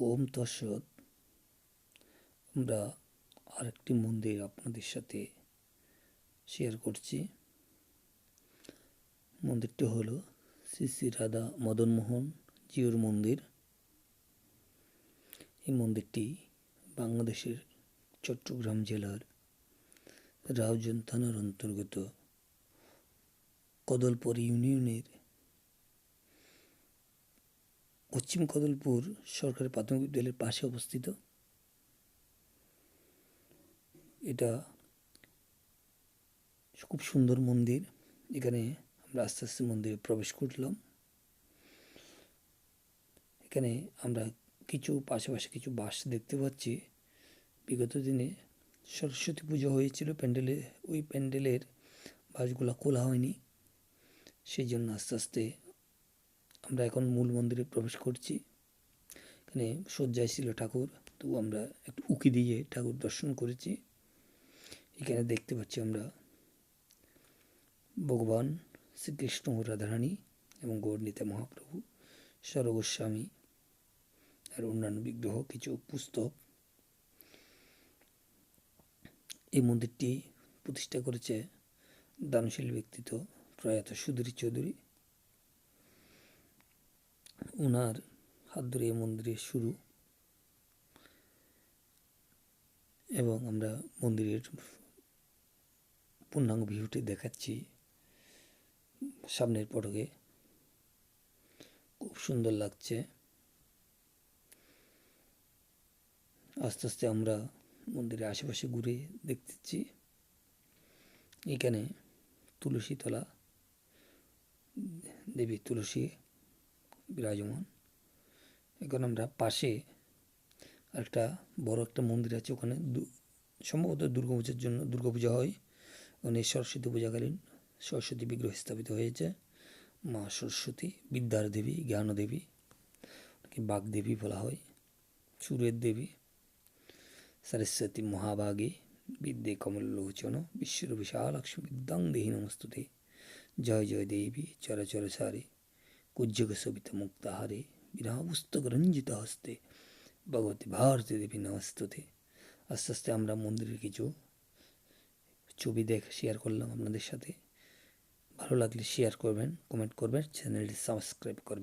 ওম তৎসৎ। আমরা আরেকটি মন্দির আপনাদের সাথে শেয়ার করছি। মন্দিরটি হলো শ্রী শ্রী রাধা মদনমোহন জিউর মন্দির। এই মন্দিরটি বাংলাদেশের চট্টগ্রাম জেলার রাউজান থানার অন্তর্গত কদলপুর ইউনিয়নের পশ্চিম কদলপুর সরকারি প্রাথমিক বিদ্যালয়ের পাশে অবস্থিত। এটা খুব সুন্দর মন্দির। এখানে আমরা আস্তে আস্তে মন্দিরে প্রবেশ করলাম। এখানে আমরা কিছু পাশাপাশি কিছু বাস দেখতে পাচ্ছি। বিগত দিনে সরস্বতী পুজো হয়েছিল প্যান্ডেলে। ওই প্যান্ডেলের বাসগুলো খোলা হয়নি। সেই জন্য আস্তে আস্তে আমরা এখন মূল মন্দিরে প্রবেশ করছি। এখানে শয্যায় ছিল ঠাকুর তবু আমরা একটু উকি দিয়ে ঠাকুর দর্শন করেছি। এখানে দেখতে পাচ্ছি আমরা ভগবান শ্রীকৃষ্ণ রাধারানী এবং গৌরনীতা মহাপ্রভু সরগোস্বামী আর অন্যান্য বিগ্রহ, কিছু পুস্তক। এই মন্দিরটি প্রতিষ্ঠা করেছে দানশীল ব্যক্তিত্ব প্রয়াত সুধীর চৌধুরী। ওনার হাত ধরে মন্দিরের শুরু। এবং আমরা মন্দিরের পূর্ণাঙ্গ ভিউটি দেখাচ্ছি সামনের পটকে। খুব সুন্দর লাগছে। আস্তে আস্তে আমরা মন্দিরের আশেপাশে ঘুরে দেখতেছি। এখানে তুলসীতলা, দেবী তুলসী বিরাজমান। এখন আমরা পাশে একটা বড় একটা মন্দির আছে, ওখানে সম্ভবত দুর্গাপূজার জন্য, দুর্গাপূজা হয়। ওখানে সরস্বতী পূজাকালীন সরস্বতী বিগ্রহ স্থাপিত হয়েছে। মা সরস্বতী, বিদ্যার দেবী, জ্ঞান দেবী, ওনাকে বাগদেবী বলা হয়, সুরের দেবী, সরস্বতী মহাভাগে বিদ্যে কমলোচন বিশ্বর বিশালাক্ষ বিদ্যাং দেহি নমস্তুতে, জয় জয় দেবী চরচর সারে। কুজ্জগ সবিতা মুক্তাহারে বিরাপুস্তক রঞ্জিত হস্তে ভগবতী ভারতী দেবী নমস্তুতে আস্তে আস্তে আমরা মন্দিরের কিছু ছবি দেখ শেয়ার করলাম আপনাদের সাথে। ভালো লাগলে শেয়ার করবেন কমেন্ট করবেন চ্যানেলটি সাবস্ক্রাইব করবেন।